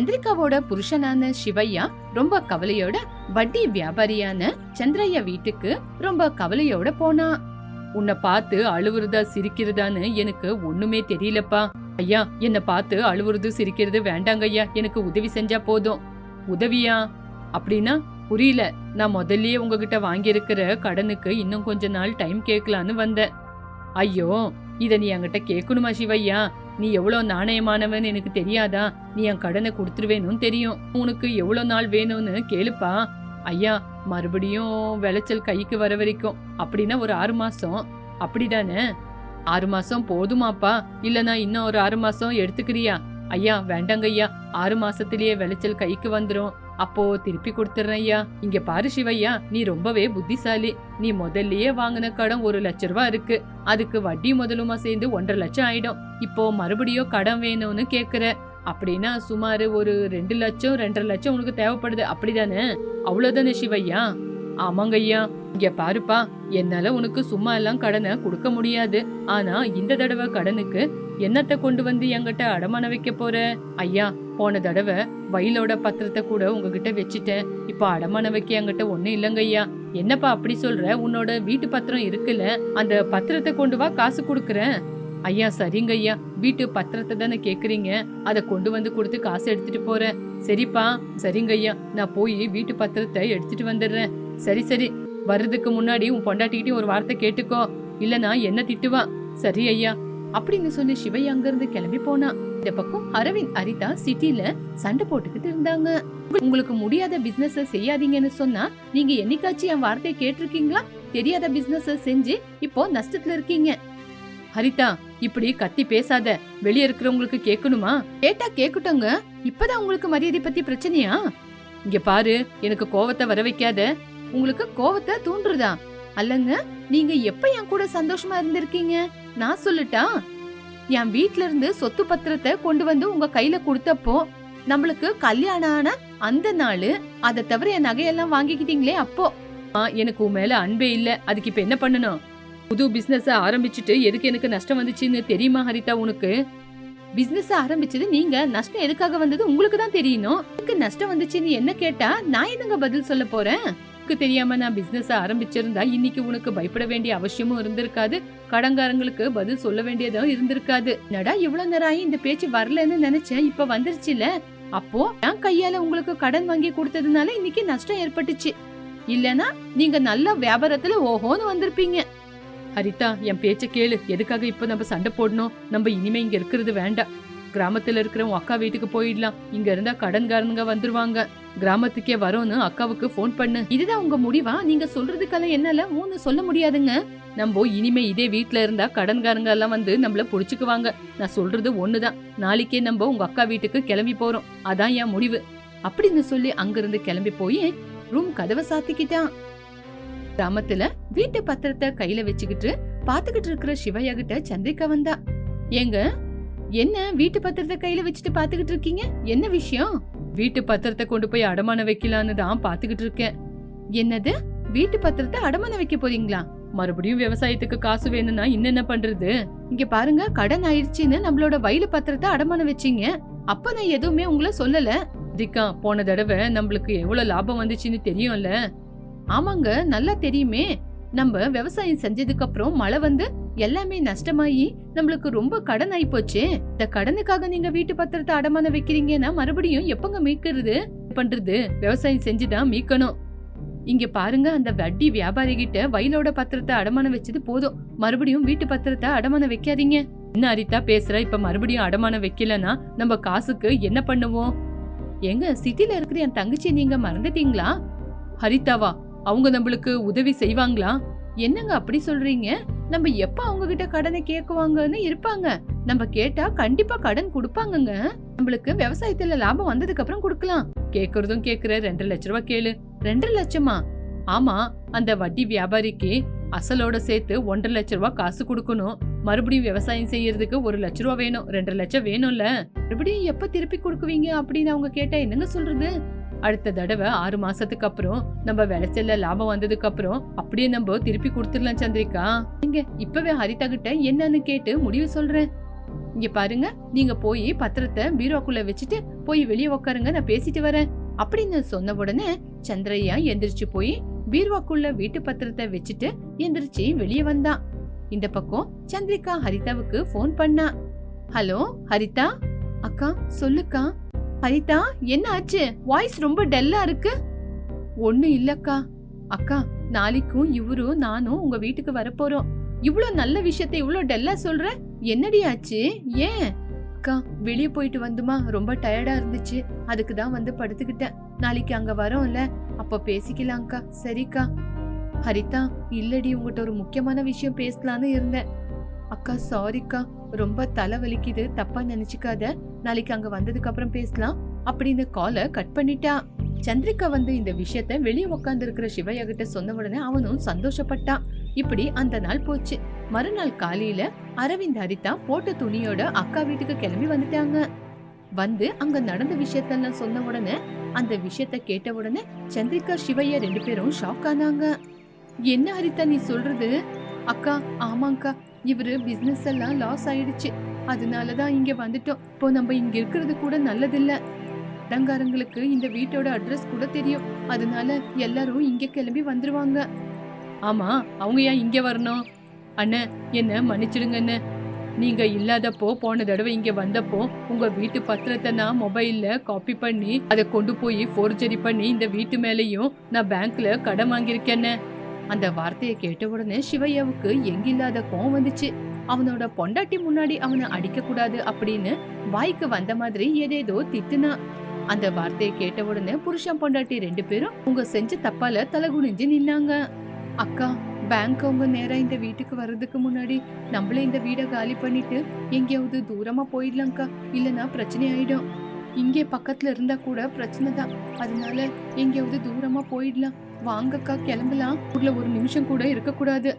சந்திரிகாவோட புருஷனான சிவையா ரொம்ப கவலையோட வட்டி வியாபாரியான சந்திரையா வீட்டுக்கு ரொம்ப கவலையோட போனா. உன்னை பார்த்து அழுவுறதா சிரிக்கிறதான்னு எனக்கு ஒண்ணுமே தெரியலப்பா. ஐயா என்ன பார்த்து அழுவுறது சிரிக்கிறது வேண்டாங்க ஐயா. எனக்கு உதவி செஞ்சா போதும். உதவியா? அப்படின்னா புரியல. நான் முதல்லயே உங்ககிட்ட வாங்கியிருக்கிற கடனுக்கு இன்னும் கொஞ்ச நாள் டைம் கேட்கலான்னு வந்தேன். ஐயோ இத நீ என்கிட்ட கேட்கணுமா சிவையா? நீ எவ்வளோ நாணயமானவன் எனக்கு தெரியாதா? நீ என் கடனை கொடுத்துருவேணும் தெரியும். உனக்கு எவ்வளோ நாள் வேணும்னு கேளுப்பா. ஐயா மறுபடியும் விளைச்சல் கைக்கு வர வரைக்கும். அப்படின்னா ஒரு ஆறு மாசம். அப்படிதானே? ஆறு மாசம் போதுமாப்பா. இல்லனா இன்னும் ஒரு ஆறு மாசம் எடுத்துக்கிறியா? ஐயா வேண்டாங்க ஐயா. ஆறு மாசத்திலேயே விளைச்சல் கைக்கு வந்துரும். அப்போ திருப்பி கொடுத்துறேன் ஐயா. இங்க பாரு சிவையா நீ ரொம்பவே புத்திசாலி. நீ முதல்லயே வாங்கின கடன் ஒரு லட்ச ரூபா இருக்கு. அதுக்கு வட்டி முதலுமா சேர்ந்து ஒன்றரை லட்சம் ஆயிடும். இப்போ மறுபடியும் கடன் வேணும்னு கேக்குற. அப்படின்னா சுமார் ஒரு ரெண்டு லட்சம் ரெண்டரை லட்சம் உனக்கு தேவைப்படுது. அப்படிதானே? அவ்வளவுதானே சிவையா? ஆமாங்க ஐயா. இங்க பாருப்பா என்னால உனக்கு சும்மா எல்லாம் கடனை கொடுக்க முடியாது. ஆனா இந்த தடவை கடனுக்கு என்னத்தை கொண்டு வந்து என்கிட்ட அடமான வைக்க போற? ஐயா போன தடவை வயலோட பத்திரத்தை கூட உங்ககிட்ட வச்சுட்டேன். இப்போ அடமான வைக்க என்கிட்ட ஒண்ணும் இல்லைங்க ஐயா. என்னப்பா அப்படி சொல்ற? உன்னோட வீட்டு பத்திரம் இருக்குல்ல அந்த பத்திரத்தை கொண்டு வா காசு கொடுக்குறேன். ஐயா சரிங்க ஐயா. வீட்டு பத்திரத்தை தானே கேக்குறீங்க. அதை கொண்டு வந்து கொடுத்து காசு எடுத்துட்டு போறேன். சரிப்பா சரிங்க ஐயா. நான் போய் வீட்டு பத்திரத்தை எடுத்துட்டு வந்துடுறேன். சரி சரி. வர்றதுக்கு முன்னாடி உன் பொண்டாட்டிக்கிட்டே ஒரு வார்த்தை கேட்டுக்கோ. இல்லனா என்ன திட்டுவா? சரி ஐயா. அப்படின்னு சொல்லி சிவை அங்கிருந்து கிளம்பி போனா. இந்த பக்கம் அரவிந்த் அரிதா சிட்டில சண்டை போட்டுக்கிட்டு இருந்தாங்க. உங்களுக்கு முடியாத பிசினஸ் செய்யாதீங்கன்னு சொன்னா நீங்க என்னைக்காச்சும் என் வார்த்தையை கேட்டிருக்கீங்களா? தெரியாத பிசினஸ் செஞ்சு இப்போ நஷ்டத்துல இருக்கீங்க. ஹரிதா இப்படி கத்தி பேசாத. வெளிய இருக்கிறவங்களுக்கு கேட்கணுமா? கேட்டா கேக்கட்டுங்க இப்பதான் உங்களுக்கு மரியாதை பத்தி பிரச்சனையா? இங்க பாரு எனக்கு கோவத்தை வர வைக்காத. உங்களுக்கு கோவத்தை தூண்டுறதா? அல்லங்க நீங்க எப்ப என் கூட சந்தோஷமா இருந்திருக்கீங்க? நான் சொல்லட்டா? என் வீட்ல இருந்து சொத்து பத்திரத்தை கொண்டு வந்து உங்க கையில கொடுத்தப்போ நம்மளுக்கு கல்யாணம் ஆன அந்த நாள் அதை தவிர என் நகையெல்லாம் வாங்கிக்கிட்டீங்களே அப்போ? ஆ, எனக்கு உன் மேல அன்பே இல்ல. அதுக்கு இப்ப என்ன பண்ணணும்? புது பிசினஸ் ஆரம்பிச்சுட்டு எதுக்கு எனக்கு நஷ்டம் வந்துச்சுன்னு தெரியுமா ஹரிதா உனக்கு? பிசினஸ் ஆரம்பிச்சது நீங்க. நஷ்டம் எதுக்காக வந்தது உங்களுக்கு தான் தெரியணும். நஷ்டம் வந்துச்சுன்னு என்ன கேட்டா நான் என்னங்க பதில் சொல்ல போறேன்? உனக்கு தெரியாம நான் பிசினஸ் ஆரம்பிச்சிருந்தா இன்னைக்கு உனக்கு பயப்பட வேண்டிய அவசியமும் இருந்திருக்காது. கடங்காரங்களுக்கு பதில் சொல்ல வேண்டியதும் இருந்திருக்காது. நடா இவ்வளவு நேரம் ஆகி இந்த பேச்சு வரலன்னு நினைச்சேன் இப்ப வந்துருச்சுல? அப்போ நான் கையால உங்களுக்கு கடன் வாங்கி கொடுத்ததுனால இன்னைக்கு நஷ்டம் ஏற்பட்டுச்சு. இல்லனா நீங்க நல்ல வியாபாரத்துல ஓஹோன்னு வந்திருப்பீங்க. ஹரிதா என் பேச்ச கேளு. எதுக்காக இப்ப நம்ம சண்டை போடணும்? நம்ம இனிமே இங்க இருக்கிறது வேண்டாம். கிராமத்துல இருக்கிற உன் அக்கா வீட்டுக்கு போயிடலாம். இங்க இருந்தா கடன்காரனுங்க வந்துருவாங்க. கிராமத்துக்கே வரோன்னு அக்காவுக்கு ஃபோன் பண்ணு. இதுதான் உங்க முடிவா? நீங்க சொல்றதுக்கெல்லாம் என்னால மூணு சொல்ல முடியாதுங்க. நம்ம இனிமே இதே வீட்ல இருந்தா கடன்காரங்க எல்லாம் வந்து நம்மள புடிச்சுக்குவாங்க. நான் சொல்றது ஒண்ணுதான். நாளைக்கே நம்ம உங்க அக்கா வீட்டுக்கு கிளம்பி போறோம். அதான் என் முடிவு. அப்படின்னு சொல்லி அங்கிருந்து கிளம்பி போய் ரூம் கதவை சாத்திக்கிட்டான். கிராமத்துல வீட்டு பத்திரத்தை கையில வச்சுக்கிட்டு பாத்துக்கிட்டு இருக்கிற சிவையா கிட்ட சந்திரிகா வந்தா. ஏங்க என்ன வீட்டு பத்திரத்தை கையில வச்சுட்டு பாத்துக்கிட்டு இருக்கீங்க? என்ன விஷயம்? வீட்டு பத்திரத்தை கொண்டு போய் அடமான வைக்கலான்னு தான் பாத்துக்கிட்டு இருக்கேன். என்னது? வீட்டு பத்திரத்தை அடமான வைக்க போறீங்களா? மறுபடியும் விவசாயத்துக்கு காசு வேணும்னா என்னென்ன பண்றது? இங்க பாருங்க கடன் ஆயிடுச்சுன்னு நம்மளோட வயலு பத்திரத்தை அடமான வச்சீங்க. அப்ப நான் எதுவுமே உங்களை சொல்லல. திக்கா போன தடவை நம்மளுக்கு எவ்வளவு லாபம் வந்துச்சுன்னு தெரியும்ல? ஆமாங்க நல்லா தெரியுமே. நம்ம விவசாயம் செஞ்சதுக்கு அப்புறம் மழை வந்து எல்லாமே நஷ்டமாயி நம்மளுக்கு ரொம்ப கடன் ஆயி போச்சு. இந்த கடனுக்காக நீங்க வீட்டு பத்திரத்தை அடமான வைக்கிறீங்கன்னா மறுபடியும் எப்பங்க மீட்கிறது? பண்றது? விவசாயம் செஞ்சுதான் மீட்கணும். இங்க பாருங்க அந்த வட்டி வியாபாரி கிட்ட வயலோட பத்திரத்தை அடமானம் வச்சது போதும். மறுபடியும் வீட்டு பத்திரத்தை அடமானம் வைக்காதீங்க. என்ன அரித்தா பேசுற இப்ப மறுபடியும் அடமானம் வைக்கலனா நம்ம காசுக்கு என்ன பண்ணுவோம்? எங்க சிட்டில இருக்கிற என் தங்கச்சி நீங்க மறந்துட்டீங்களா? ஹரிதாவா அவங்க நம்மளுக்கு உதவி செய்வாங்களா? என்னங்க அப்படி சொல்றீங்க? நம்ம எப்ப அவங்க கிட்ட கடனை கேக்குவாங்கன்னு இருப்பாங்க. நம்ம கேட்டா கண்டிப்பா கடன் கொடுப்பாங்கங்க. நம்மளுக்கு விவசாயத்துல லாபம் வந்ததுக்கு அப்புறம் கொடுக்கலாம். கேக்குறதும் கேக்குற ரெண்டரை லட்ச ரூபா கேளு. ரெண்டரை லட்சமா? ஆமா அந்த வட்டி வியாபாரிக்கு அசலோட சேர்த்து ஒன்றரை லட்ச ரூபா காசு கொடுக்கணும். மறுபடியும் விவசாயம் செய்யறதுக்கு ஒரு லட்ச ரூபா வேணும். ரெண்டரை லட்சம் வேணும்ல. மறுபடியும் எப்ப திருப்பி கொடுக்குவீங்க அப்படின்னு அவங்க கேட்டா என்னங்க சொல்றது? அடுத்த தடவை ஆறு மாசத்துக்கு அப்புறம் நம்ம விளைச்சல்ல லாபம் வந்ததுக்கு அப்புறம் அப்படியே நம்ம திருப்பி கொடுத்துடலாம் சந்திரிகா. நீங்க இப்பவே ஹரிதா கிட்ட என்னன்னு கேட்டு முடிவு சொல்றேன். இங்க பாருங்க நீங்க போய் பத்திரத்தை பீரோக்குள்ள வச்சுட்டு போய் வெளியே உக்காருங்க நான் பேசிட்டு வரேன். அப்படின்னு சொன்ன உடனே சந்திரையா எந்திரிச்சு போய் பீர்வாக்குள்ள வீட்டு பத்திரத்தை வச்சுட்டு எந்திரிச்சு வெளியே வந்தான் இந்த பக்கம் சந்திரிகா ஹரிதாவுக்கு ஃபோன் பண்ணா. ஹலோ ஹரிதா? அக்கா சொல்லுக்கா. ஹரிதா என்ன ஆச்சு? வாய்ஸ் ரொம்ப டல்லா இருக்கு. ஒண்ணு இல்லக்கா. அக்கா நாளைக்கும் இவரும் நானும் உங்க வீட்டுக்கு வரப்போறோம். இவ்வளோ நல்ல விஷயத்தை இவ்வளோ டல்லா சொல்ற? என்னடி ஆச்சு? ஏன்? அக்கா வெளிய போயிட்டு வந்துமா? ரொம்ப டயர்டா இருந்துச்சு. அதுக்கு தான் வந்து படுத்துக்கிட்டேன். நாளைக்கு அங்க வரோம்ல. அப்ப பேசிக்கலாம்க்கா. சரிக்கா. ஹரிதா இல்லடி உங்ககிட்ட ஒரு முக்கியமான விஷயம் பேசலான்னு இருந்தேன். அக்கா சாரிக்கா ரொம்ப தலை வலிக்குது தப்பா நினைச்சுக்காத. நாளைக்கு அங்க வந்ததுக்கு அப்புறம் பேசலாம் அப்படின்னு காலை கட் பண்ணிட்டா. சந்திரிகா வந்து இந்த விஷயத்த வெளியே உட்கார்ந்து இருக்கிற சிவையா கிட்ட சொன்ன உடனே அவனும் சந்தோஷப்பட்டான் இப்படி அந்த நாள் போச்சு. மறுநாள் காலையில அரவிந்த் ஹரிதா போட்ட துணியோட அக்கா வீட்டுக்கு கிளம்பி வந்துட்டாங்க. வந்து அங்க நடந்த விஷயத்தெல்லாம் சொன்ன உடனே அந்த விஷயத்த கேட்ட உடனே சந்திரிகா சிவையா ரெண்டு பேரும் ஷாக் ஆனாங்க. என்ன ஹரிதா நீ சொல்றது? அக்கா ஆமாங்கக்கா இவரு பிசினஸ் எல்லாம் லாஸ் ஆயிடுச்சு. அதனாலதான் இங்க வந்துட்டோம். இப்போ நம்ம இங்க இருக்கிறது கூட நல்லதில்ல. இடங்காரங்களுக்கு இந்த வீட்டோட அட்ரஸ் கூட தெரியும். அதனால எல்லாரும் இங்க கிளம்பி வந்துருவாங்க. ஆமா அவங்க ஏன் இங்க வரணும்? அண்ணே என்ன மன்னிச்சிடுங்க அண்ணே நீங்க இல்லாதப்போ போன தடவை இங்க வந்தப்போ உங்க வீட்டு பத்திரத்தை நான் மொபைல்ல காப்பி பண்ணி அதை கொண்டு போய் ஃபோர்ஜரி பண்ணி இந்த வீட்டு மேலேயும் நான் பேங்க்ல கடன் வாங்கியிருக்கேன்னு அந்த வார்த்தையை கேட்ட உடனே சிவையாவுக்கு எங்கில்லாத கோவம் வந்துச்சு. அவனோட பொண்டாட்டி முன்னாடி அவனை அடிக்க கூடாது அப்படின்னு வாய்க்கு வந்த மாதிரி ஏதேதோ திட்டுனா. அந்த வார்த்தையை கேட்ட உடனே புருஷன் பொண்டாட்டி ரெண்டு பேரும் உங்க செஞ்ச தப்பால தலை குனிஞ்சு நின்னாங்க. அக்கா பேங்க் அவங்க நேரா இந்த வீட்டுக்கு வர்றதுக்கு முன்னாடி நம்மளே இந்த வீடை காலி பண்ணிட்டு எங்கேயாவது தூரமா போயிடலாம்க்கா. இல்லைன்னா பிரச்சனை ஆயிடும். இங்கே பக்கத்துல இருந்தா கூட பிரச்சனை தான். அதனால எங்கேயாவது தூரமா போயிடலாம். வாங்கக்கா கிளம்பலாம். ஊர்ல ஒரு நிமிஷம் கூட இருக்கக்கூடாது.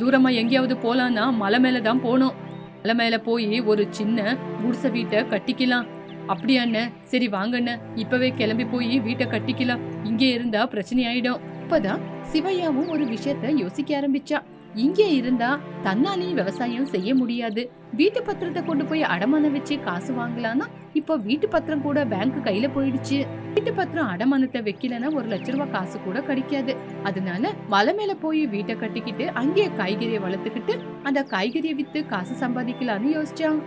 தூரமா எங்கேயாவது போலான்னா மலை மேல தான் போனோம் மலை மேல போய் ஒரு சின்ன குடிசை வீட்டை கட்டிக்கலாம். அப்படியாண்ண சரி வாங்கண்ண இப்பவே கிளம்பி போய் வீட்டை கட்டிக்கலாம். இங்கே இருந்தா பிரச்சனை ஆயிடும் இப்பதான் சிவையாவும் ஒரு விஷயத்த யோசிக்க ஆரம்பிச்சா. இங்கே இருந்தா தன்னாலேயும் விவசாயம் செய்ய முடியாது. வீட்டு பத்திரத்தை கொண்டு போய் அடமானம் வச்சு காசு வாங்கலாம்னா இப்போ வீட்டு பத்திரம் கூட பேங்க் கையில போயிடுச்சு. வீட்டு பத்திரம் அடமானத்தை வைக்கலன்னா ஒரு லட்ச ரூபாய் காசு கூட கிடைக்காது. அதனால மலை மேல போய் வீட்டை கட்டிக்கிட்டு அங்கேயே காய்கறியை வளர்த்துக்கிட்டு அந்த காய்கறியை வித்து காசு சம்பாதிக்கலாம்னு யோசிச்சான்.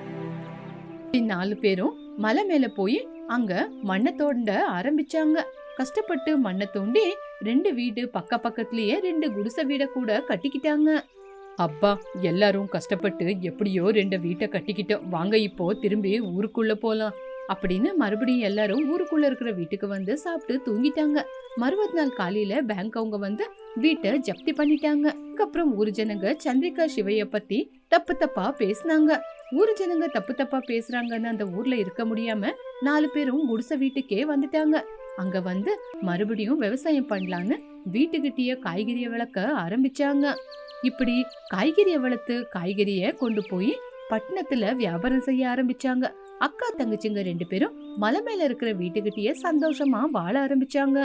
நாலு பேரும் மலை மேல போய் அங்க மண்ணை தோண்ட ஆரம்பிச்சாங்க. கஷ்டப்பட்டு மண்ணை தோண்டி ரெண்டு வீடு பக்க பக்கத்துலயே ரெண்டு குடிசை வீட கூட கட்டிக்கிட்டாங்க. அப்பா எல்லாரும் கஷ்டப்பட்டு எப்படியோ ரெண்டு வீட்டை கட்டிக்கிட்டோம். வாங்க இப்போ திரும்பி ஊருக்குள்ள போலாம். அப்படின்னு மறுபடியும் எல்லாரும் ஊருக்குள்ள இருக்கிற வீட்டுக்கு வந்து சாப்பிட்டு தூங்கிட்டாங்க. மறுபது நாள் காலையில பேங்க் அவங்க வந்து வீட்டை ஜப்தி பண்ணிட்டாங்க. அதுக்கப்புறம் ஊர் ஜனங்க சந்திரிகா சிவைய பத்தி தப்பு தப்பா பேசினாங்க. ஊர் ஜனங்க தப்பு தப்பா பேசுறாங்கன்னு அந்த ஊர்ல இருக்க முடியாம நாலு பேரும் குடிசை வீட்டுக்கே வந்துட்டாங்க. அங்க வந்து மறுபடியும் விவசாயம் பண்ணலான்னு வீட்டுக்கிட்டேயே காய்கறிய வளர்க்க ஆரம்பிச்சாங்க. இப்படி காய்கறிய வளர்த்து காய்கறிய கொண்டு போய் பட்டணத்துல வியாபாரம் செய்ய ஆரம்பிச்சாங்க. அக்கா தங்கச்சிங்க ரெண்டு பேரும் மலை மேல இருக்கிற வீட்டுக்கிட்டேயே சந்தோஷமா வாழ ஆரம்பிச்சாங்க.